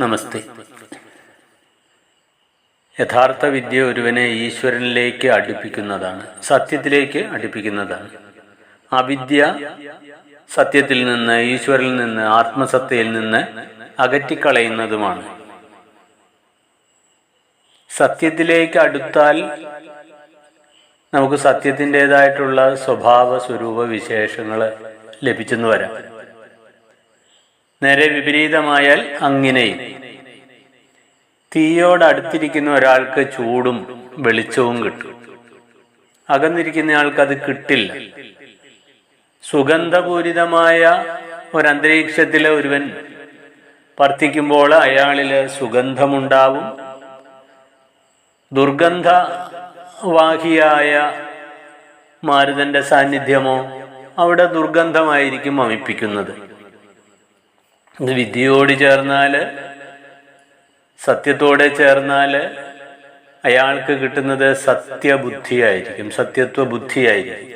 നമസ്തേ. യഥാർത്ഥ വിദ്യ ഒരുവനെ ഈശ്വരനിലേക്ക് അടുപ്പിക്കുന്നതാണ് സത്യത്തിലേക്ക് അടുപ്പിക്കുന്നതാണ്. അവിദ്യ സത്യത്തിൽ നിന്ന് ഈശ്വരിൽ നിന്ന് ആത്മസത്തയിൽ നിന്ന് അകറ്റിക്കളയുന്നതുമാണ്. സത്യത്തിലേക്ക് അടുത്താൽ നമുക്ക് സത്യത്തിന്റെതായിട്ടുള്ള സ്വഭാവ സ്വരൂപ വിശേഷങ്ങൾ ലഭിച്ചെന്ന് വരാം. നേരെ വിപരീതമായാൽ അങ്ങനെയും തീയോട് അടുത്തിരിക്കുന്ന ഒരാൾക്ക് ചൂടും വെളിച്ചവും കിട്ടും. അകന്നിരിക്കുന്ന ആൾക്ക് അത് കിട്ടില്ല. സുഗന്ധപൂരിതമായ ഒരന്തരീക്ഷത്തിലെ ഒരുവൻ വർത്തിക്കുമ്പോൾ അയാളിൽ സുഗന്ധമുണ്ടാവും. ദുർഗന്ധവാഹിയായ മാരുതന്റെ സാന്നിധ്യമോ അവിടെ ദുർഗന്ധമായിരിക്കും വമിപ്പിക്കുന്നത് ഇത് വിദ്യയോട് ചേർന്നാൽ സത്യത്തോടെ ചേർന്നാൽ അയാൾക്ക് കിട്ടുന്നത് സത്യബുദ്ധിയായിരിക്കും സത്യത്വ ബുദ്ധിയായിരിക്കും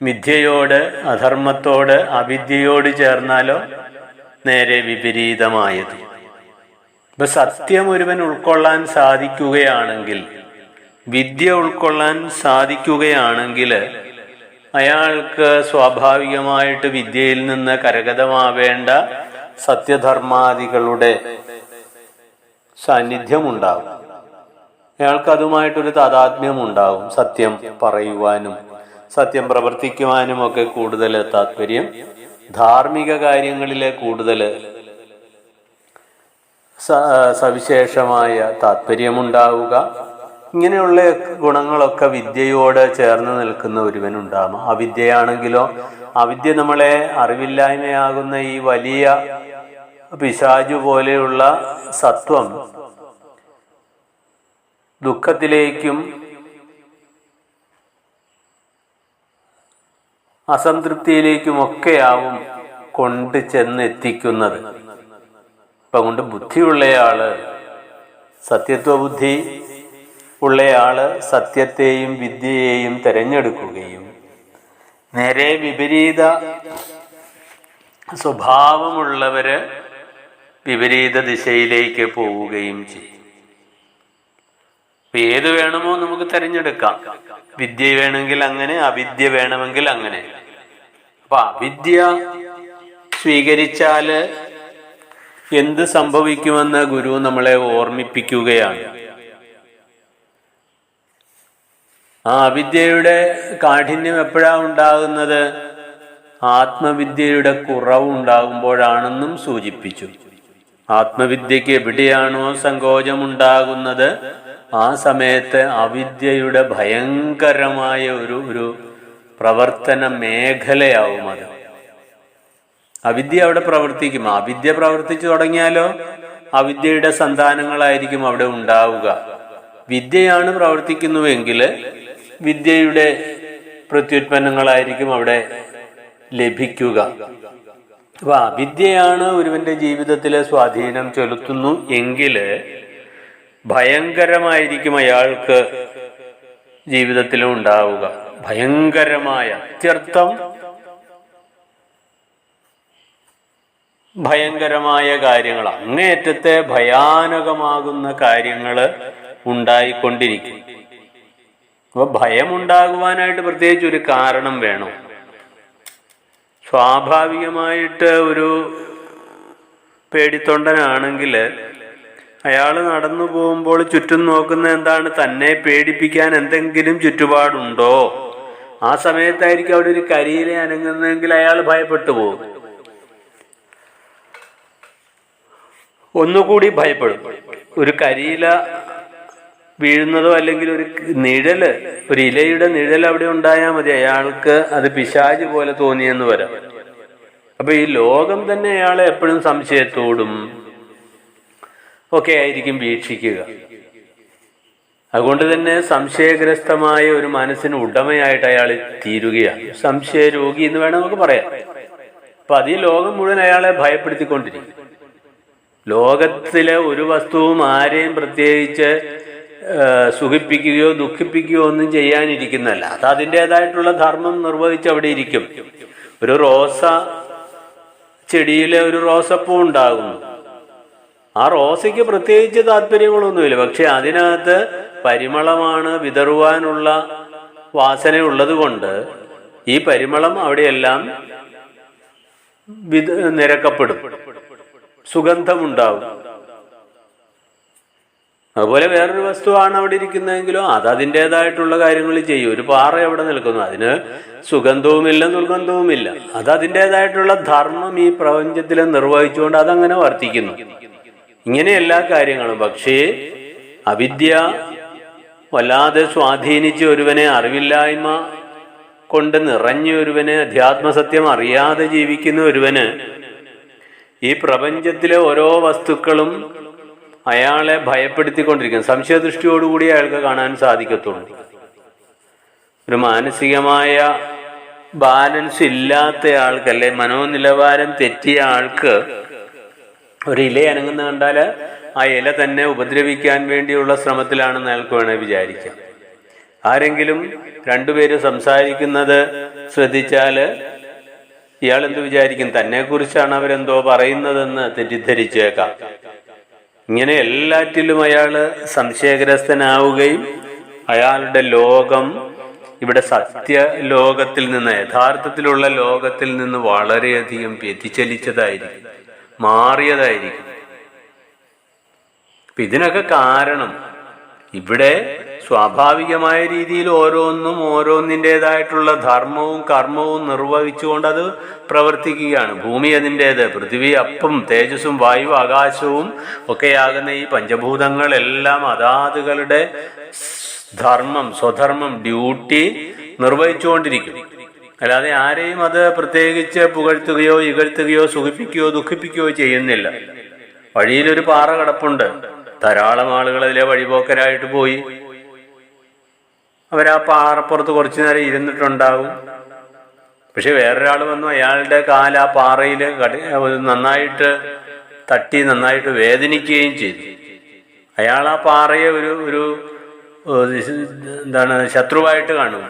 മിഥ്യയോട് അധർമ്മത്തോട് അവിദ്യയോട് ചേർന്നാലോ നേരെ വിപരീതമായത്. ഇപ്പൊ സത്യം ഒരുവൻ ഉൾക്കൊള്ളാൻ സാധിക്കുകയാണെങ്കിൽ വിദ്യ ഉൾക്കൊള്ളാൻ സാധിക്കുകയാണെങ്കിൽ അയാൾക്ക് സ്വാഭാവികമായിട്ട് വിദ്യയിൽ നിന്ന് കരഗതമാവേണ്ട സത്യധർമാദികളുടെ സാന്നിധ്യം ഉണ്ടാകും അയാൾക്ക് അതുമായിട്ടൊരു താതാത്മ്യം ഉണ്ടാവും സത്യം പറയുവാനും സത്യം പ്രവർത്തിക്കുവാനും ഒക്കെ കൂടുതൽ താല്പര്യം ധാർമ്മിക കാര്യങ്ങളിലെ കൂടുതൽ സവിശേഷമായ താല്പര്യമുണ്ടാവുക ഇങ്ങനെയുള്ള ഗുണങ്ങളൊക്കെ വിദ്യയോട് ചേർന്ന് നിൽക്കുന്ന ഒരുവനുണ്ടാകും അവിദ്യയാണെങ്കിലോ അവിദ്യ നമ്മളെ അറിവില്ലായ്മയാകുന്ന ഈ വലിയ പിശാചു പോലെയുള്ള സത്വം ദുഃഖത്തിലേക്കും അസംതൃപ്തിയിലേക്കുമൊക്കെയാവും കൊണ്ട് ചെന്നെത്തിക്കുന്നത്. ഇപ്പം കൊണ്ട് ബുദ്ധിയുള്ളയാൾ സത്യത്വ ബുദ്ധി ഉള്ളയാൾ സത്യത്തെയും വിദ്യയെയും തിരഞ്ഞെടുക്കുകയും നേരെ വിപരീത സ്വഭാവമുള്ളവര് വിപരീത ദിശയിലേക്ക് പോവുകയും ചെയ്യും. ഏത് വേണമോ നമുക്ക് തിരഞ്ഞെടുക്കാം. വിദ്യ വേണമെങ്കിൽ അങ്ങനെ അവിദ്യ വേണമെങ്കിൽ അങ്ങനെ. അപ്പൊ അവിദ്യ സ്വീകരിച്ചാൽ എന്ത് സംഭവിക്കുമെന്ന് ഗുരു നമ്മളെ ഓർമ്മിപ്പിക്കുകയാണ്. ആ അവിദ്യയുടെ കാഠിന്യം എപ്പോഴാ ഉണ്ടാകുന്നത്? ആത്മവിദ്യയുടെ കുറവ് ഉണ്ടാകുമ്പോഴാണെന്നും സൂചിപ്പിച്ചു. ആത്മവിദ്യക്ക് എവിടെയാണോ സങ്കോചമുണ്ടാകുന്നത് ആ സമയത്ത് അവിദ്യയുടെ ഭയങ്കരമായ ഒരു ഒരു പ്രവർത്തന മേഖലയാവും അത്. അവിദ്യ അവിടെ പ്രവർത്തിക്കും. അവിദ്യ പ്രവർത്തിച്ചു തുടങ്ങിയാലോ അവിദ്യയുടെ സന്താനങ്ങളായിരിക്കും അവിടെ ഉണ്ടാവുക. വിദ്യയാണ് പ്രവർത്തിക്കുന്നുവെങ്കിൽ വിദ്യയുടെ പ്രത്യുത്പന്നങ്ങളായിരിക്കും അവിടെ ലഭിക്കുക. അപ്പൊ വിദ്യയാണ് ഒരുവന്റെ ജീവിതത്തിലെ സ്വാധീനം ചെലുത്തുന്നു എങ്കിൽ ഭയങ്കരമായിരിക്കും അയാൾക്ക് ജീവിതത്തിലും ഉണ്ടാവുക. ഭയങ്കരമായ അത്യർത്ഥം ഭയങ്കരമായ കാര്യങ്ങൾ അങ്ങേയറ്റത്തെ ഭയാനകമാകുന്ന കാര്യങ്ങൾ ഉണ്ടായിക്കൊണ്ടിരിക്കും. അപ്പൊ ഭയമുണ്ടാകുവാനായിട്ട് പ്രത്യേകിച്ച് ഒരു കാരണം വേണം. സ്വാഭാവികമായിട്ട് ഒരു പേടിത്തൊണ്ടനാണെങ്കിൽ അയാൾ നടന്നു പോകുമ്പോൾ ചുറ്റും നോക്കുന്ന എന്താണ് തന്നെ പേടിപ്പിക്കാൻ എന്തെങ്കിലും ചുറ്റുപാടുണ്ടോ? ആ സമയത്തായിരിക്കും അവിടെ ഒരു കരിയിലെ അനങ്ങുന്നതെങ്കിൽ അയാൾ ഭയപ്പെട്ടു പോകും. ഒന്നുകൂടി ഭയപ്പെടും. ഒരു കരിയില വീഴുന്നതോ അല്ലെങ്കിൽ ഒരു നിഴൽ ഒരു ഇലയുടെ നിഴൽ അവിടെ ഉണ്ടായാൽ മതി. അയാൾക്ക് അത് പിശാജ് പോലെ തോന്നിയെന്ന് വരാം. അപ്പൊ ഈ ലോകം തന്നെ അയാളെ എപ്പോഴും സംശയത്തോടും ഒക്കെ ആയിരിക്കും വീക്ഷിക്കുക. അതുകൊണ്ട് തന്നെ സംശയഗ്രസ്തമായ ഒരു മനസ്സിന് ഉടമയായിട്ട് അയാൾ തീരുകയാണ്. സംശയ രോഗി എന്ന് വേണം നമുക്ക് പറയാം. അപ്പൊ അത് ഈ ലോകം മുഴുവൻ അയാളെ ഭയപ്പെടുത്തിക്കൊണ്ടിരിക്കും. ലോകത്തിലെ ഒരു വസ്തുവും ആരെയും പ്രത്യേകിച്ച് സുഖിപ്പിക്കുകയോ ദുഃഖിപ്പിക്കുകയോ ഒന്നും ചെയ്യാനിരിക്കുന്നല്ല. അത് അതിന്റെതായിട്ടുള്ള ധർമ്മം നിർവഹിച്ച് അവിടെ ഇരിക്കും. ഒരു റോസ ചെടിയിലെ ഒരു റോസപ്പൂ ഉണ്ടാകുന്നു. ആ റോസയ്ക്ക് പ്രത്യേകിച്ച് താല്പര്യങ്ങളൊന്നുമില്ല പക്ഷെ അതിനകത്ത് പരിമളമാണ് വിതറുവാനുള്ള വാസന ഉള്ളത് കൊണ്ട് ഈ പരിമളം അവിടെയെല്ലാം നിരക്കപ്പെടും. സുഗന്ധമുണ്ടാവും അതുപോലെ വേറൊരു വസ്തുവാണ് അവിടെ ഇരിക്കുന്നതെങ്കിലോ അത് അതിന്റെതായിട്ടുള്ള കാര്യങ്ങൾ ചെയ്യും. ഒരു പാറ അവിടെ നിൽക്കുന്നു. അതിന് സുഗന്ധവുമില്ല ദുർഗന്ധവുമില്ല. അത് അതിന്റെതായിട്ടുള്ള ധർമ്മം ഈ പ്രപഞ്ചത്തിൽ നിർവഹിച്ചുകൊണ്ട് അതങ്ങനെ വർത്തിക്കുന്നു. ഇങ്ങനെ എല്ലാ കാര്യങ്ങളും. പക്ഷേ അവിദ്യ വല്ലാതെ സ്വാധീനിച്ച് ഒരുവനെ അറിവില്ലായ്മ കൊണ്ട് നിറഞ്ഞ ഒരുവന് അധ്യാത്മസത്യം അറിയാതെ ജീവിക്കുന്ന ഒരുവന് ഈ പ്രപഞ്ചത്തിലെ ഓരോ വസ്തുക്കളും അയാളെ ഭയപ്പെടുത്തിക്കൊണ്ടിരിക്കും സംശയദൃഷ്ടിയോടുകൂടി അയാൾക്ക് കാണാൻ സാധിക്കത്തുള്ളൂ. ഒരു മാനസികമായ ബാലൻസ് ഇല്ലാത്ത ആൾക്ക് അല്ലെ മനോനിലവാരം തെറ്റിയ ആൾക്ക് ഒരു ഇല അനങ്ങുന്ന കണ്ടാൽ ആ ഇല തന്നെ ഉപദ്രവിക്കാൻ വേണ്ടിയുള്ള ശ്രമത്തിലാണെന്ന് അയാൾക്ക് വേണേൽ വിചാരിക്കാം. ആരെങ്കിലും രണ്ടുപേര് സംസാരിക്കുന്നത് ശ്രദ്ധിച്ചാൽ ഇയാൾ എന്ത് വിചാരിക്കും? തന്നെ കുറിച്ചാണ് അവരെന്തോ പറയുന്നതെന്ന് തെറ്റിദ്ധരിച്ചേക്കാം. ഇങ്ങനെ എല്ലാറ്റിലും അയാൾ സംശയഗ്രസ്തനാവുകയും അയാളുടെ ലോകം ഇവിടെ സത്യ ലോകത്തിൽ നിന്ന് യഥാർത്ഥത്തിലുള്ള ലോകത്തിൽ നിന്ന് വളരെയധികം വ്യതിചലിച്ചതായിരിക്കും മാറിയതായിരിക്കും. ഇതിനൊക്കെ കാരണം ഇവിടെ സ്വാഭാവികമായ രീതിയിൽ ഓരോന്നും ഓരോന്നിന്റെതായിട്ടുള്ള ധർമ്മവും കർമ്മവും നിർവഹിച്ചുകൊണ്ട് അത് പ്രവർത്തിക്കുകയാണ്. ഭൂമി അതിന്റേത് പൃഥ്വി അപ്പം തേജസ്സും വായു ആകാശവും ഒക്കെയാകുന്ന ഈ പഞ്ചഭൂതങ്ങളെല്ലാം അതാതുകളുടെ ധർമ്മം സ്വധർമ്മം ഡ്യൂട്ടി നിർവഹിച്ചുകൊണ്ടിരിക്കും. അല്ലാതെ ആരെയും അത് പ്രത്യേകിച്ച് പുകഴ്ത്തുകയോ ഇകഴ്ത്തുകയോ സുഖിപ്പിക്കുകയോ ദുഃഖിപ്പിക്കുകയോ ചെയ്യുന്നില്ല. വഴിയിലൊരു പാറ കിടപ്പുണ്ട്. ധാരാളം ആളുകൾ അതിലെ വഴിപോക്കരായിട്ട് പോയി. അവരാ പാറപ്പുറത്ത് കുറച്ചു നേരം ഇരുന്നിട്ടുണ്ടാകും. പക്ഷെ വേറൊരാൾ വന്നു അയാളുടെ കാൽ ആ പാറയിൽ നന്നായിട്ട് തട്ടി നന്നായിട്ട് വേദനിക്കുകയും ചെയ്തു. അയാൾ ആ പാറയെ ഒരു ഒരു എന്താണ് ശത്രുവായിട്ട് കാണും.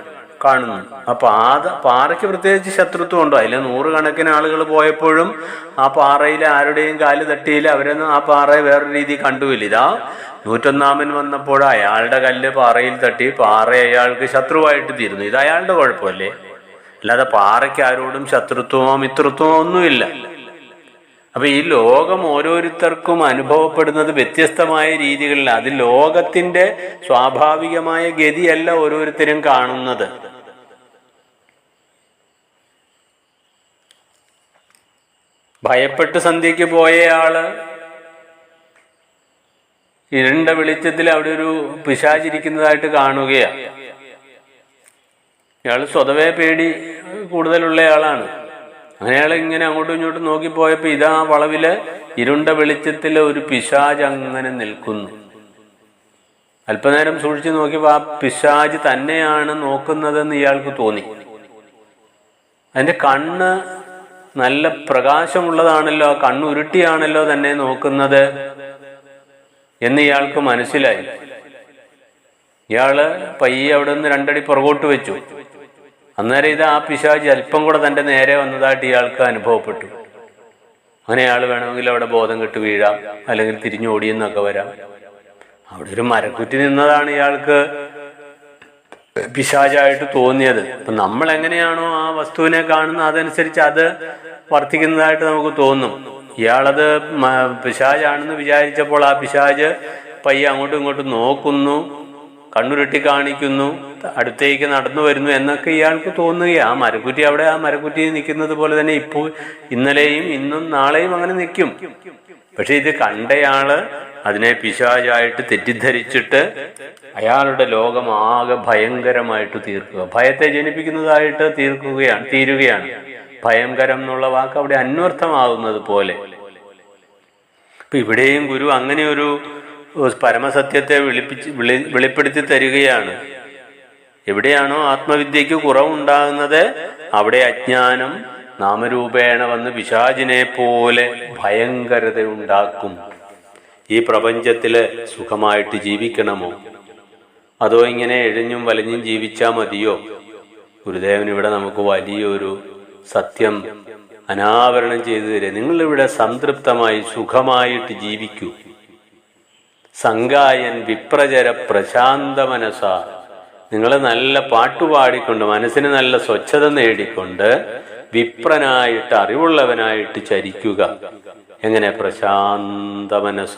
കാണുന്നു. ആ പാത പാറയ്ക്ക് പ്രത്യേകിച്ച് ശത്രുത്വം ഉണ്ടോ? അതിലെ നൂറുകണക്കിന് ആളുകൾ പോയപ്പോഴും ആ പാറയിൽ ആരുടെയും കാൽ തട്ടിയില്ല. അവരൊന്നും ആ പാറയെ വേറൊരു രീതി കണ്ടുമില്ല ഇതാ നൂറ്റൊന്നാമൻ വന്നപ്പോൾ അയാളുടെ കല്ല് പാറയിൽ തട്ടി പാറ അയാൾക്ക് ശത്രുവായിട്ട് തീരുന്നു ഇത് അയാളുടെ കുഴപ്പമല്ലേ? അല്ലാതെ പാറയ്ക്ക് ആരോടും ശത്രുത്വമോ മിത്രത്വമോ ഒന്നുമില്ല. അപ്പൊ ഈ ലോകം ഓരോരുത്തർക്കും അനുഭവപ്പെടുന്നത് വ്യത്യസ്തമായ രീതികളിൽ അത് ലോകത്തിന്റെ സ്വാഭാവികമായ ഗതിയല്ല ഓരോരുത്തരും കാണുന്നത്. ഭയപ്പെട്ട് സന്ധ്യയ്ക്ക് പോയയാൾ ഇരുണ്ട വെളിച്ചത്തിൽ അവിടെ ഒരു പിശാചിരിക്കുന്നതായിട്ട് കാണുകയാണ് ഇയാൾ സ്വതവേ പേടി കൂടുതലുള്ള ആളാണ്. അയാൾ ഇങ്ങനെ അങ്ങോട്ടും ഇങ്ങോട്ടും നോക്കിപ്പോയപ്പോ ഇതാ വളവിൽ ഇരുണ്ട വെളിച്ചത്തിലെ ഒരു പിശാജ് അങ്ങനെ നിൽക്കുന്നു. അല്പനേരം സൂക്ഷിച്ചു നോക്കിയപ്പോ ആ പിശാജ് തന്നെയാണ് നോക്കുന്നതെന്ന് ഇയാൾക്ക് തോന്നി. അതിന്റെ കണ്ണ് നല്ല പ്രകാശമുള്ളതാണല്ലോ കണ്ണ് ഉരുട്ടിയാണല്ലോ തന്നെ നോക്കുന്നത് എന്ന് ഇയാൾക്ക് മനസ്സിലായി. ഇയാൾ പയ്യെ അവിടെ നിന്ന് രണ്ടടി പുറകോട്ട് വെച്ചു. അന്നേരം ഇത് ആ പിശാചി അല്പം കൂടെ തന്റെ നേരെ വന്നതായിട്ട് ഇയാൾക്ക് അനുഭവപ്പെട്ടു. അങ്ങനെ അയാൾ വേണമെങ്കിൽ അവിടെ ബോധം കെട്ട് വീഴാം അല്ലെങ്കിൽ തിരിഞ്ഞോടിയെന്നൊക്കെ വരാം. അവിടെ ഒരു മരക്കുറ്റി നിന്നതാണ് ഇയാൾക്ക് പിശാചായിട്ട് തോന്നിയത്. അപ്പൊ നമ്മൾ എങ്ങനെയാണോ ആ വസ്തുവിനെ കാണുന്നത് അതനുസരിച്ച് അത് വർത്തിക്കുന്നതായിട്ട് നമുക്ക് തോന്നും. ഇയാളത് പിശാചാണെന്ന് വിചാരിച്ചപ്പോൾ ആ പിശാജ് പയ്യെ അങ്ങോട്ടും ഇങ്ങോട്ടും നോക്കുന്നു. കണ്ണുരുട്ടി കാണിക്കുന്നു അടുത്തേക്ക് നടന്നു വരുന്നു എന്നൊക്കെ ഇയാൾക്ക് തോന്നുകയാണ് ആ മരക്കുറ്റി അവിടെ ആ മരക്കുറ്റി നിൽക്കുന്നത് പോലെ തന്നെ ഇപ്പോൾ ഇന്നലെയും ഇന്നും നാളെയും അങ്ങനെ നിൽക്കും. പക്ഷെ ഇത് കണ്ടയാൾ അതിനെ പിശാചായിട്ട് തെറ്റിദ്ധരിച്ചിട്ട് അയാളുടെ ലോകം ആകെ ഭയങ്കരമായിട്ട് തീർക്കുക. ഭയത്തെ ജനിപ്പിക്കുന്നതായിട്ട് തീർക്കുകയാണ് തീരുകയാണ്. ഭയങ്കരം എന്നുള്ള വാക്ക് അവിടെ അന്വർത്ഥമാകുന്നത് പോലെ. ഇപ്പൊ ഇവിടെയും ഗുരു അങ്ങനെ ഒരു പരമസത്യത്തെ വിളിപ്പിച്ച് വിളി വെളിപ്പെടുത്തി തരികയാണ്. എവിടെയാണോ ആത്മവിദ്യയ്ക്ക് കുറവുണ്ടാകുന്നത് അവിടെ അജ്ഞാനം നാമരൂപേണ വന്ന് പിശാചിനെ പോലെ ഭയങ്കരത ഉണ്ടാക്കും ഈ പ്രപഞ്ചത്തിൽ സുഖമായിട്ട് ജീവിക്കണമോ? അതോ ഇങ്ങനെ എഴിഞ്ഞും വലഞ്ഞും ജീവിച്ചാൽ മതിയോ? ഗുരുദേവൻ ഇവിടെ നമുക്ക് വലിയൊരു സത്യം അനാവരണം ചെയ്തു തരിക. നിങ്ങളിവിടെ സംതൃപ്തമായി സുഖമായിട്ട് ജീവിക്കൂ. സംഗായൻ വിപ്രചര പ്രശാന്ത മനസ്സ നിങ്ങൾ നല്ല പാട്ടുപാടിക്കൊണ്ട് മനസ്സിന് നല്ല സ്വച്ഛത നേടിക്കൊണ്ട് വിപ്രനായിട്ട് അറിവുള്ളവനായിട്ട് ചരിക്കുക. എങ്ങനെ? പ്രശാന്ത മനസ്സ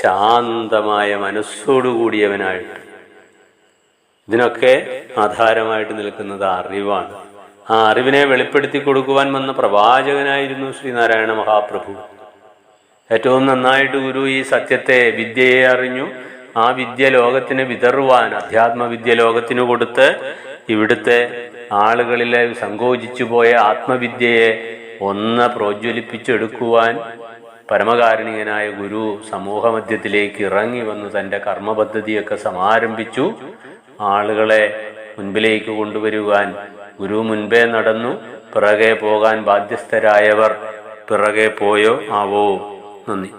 ശാന്തമായ മനസ്സോടുകൂടിയവനായിട്ട് ഇതിനൊക്കെ ആധാരമായിട്ട് നിൽക്കുന്നത് അറിവാണ്. ആ അറിവിനെ വെളിപ്പെടുത്തി കൊടുക്കുവാൻ വന്ന പ്രവാചകനായിരുന്നു ശ്രീനാരായണ മഹാപ്രഭു. ഏറ്റവും നന്നായിട്ട് ഗുരു ഈ സത്യത്തെ വിദ്യയെ അറിഞ്ഞു. ആ വിദ്യ ലോകത്തിന് വിതറുവാൻ അധ്യാത്മവിദ്യ ലോകത്തിന് കൊടുത്ത് ഇവിടുത്തെ ആളുകളിലെ സങ്കോചിച്ചു പോയ ആത്മവിദ്യയെ ഒന്ന് പ്രോജ്വലിപ്പിച്ചെടുക്കുവാൻ പരമകാരുണികനായ ഗുരു സമൂഹമധ്യത്തിലേക്ക് ഇറങ്ങി വന്ന് തന്റെ കർമ്മപദ്ധതിയൊക്കെ സമാരംഭിച്ചു. ആളുകളെ മുൻപിലേക്ക് കൊണ്ടുവരുവാൻ ഗുരു മുൻപേ നടന്നു. പിറകെ പോകാൻ ബാധ്യസ്ഥരായവർ പിറകെ പോയോ? ആവോ? നന്ദി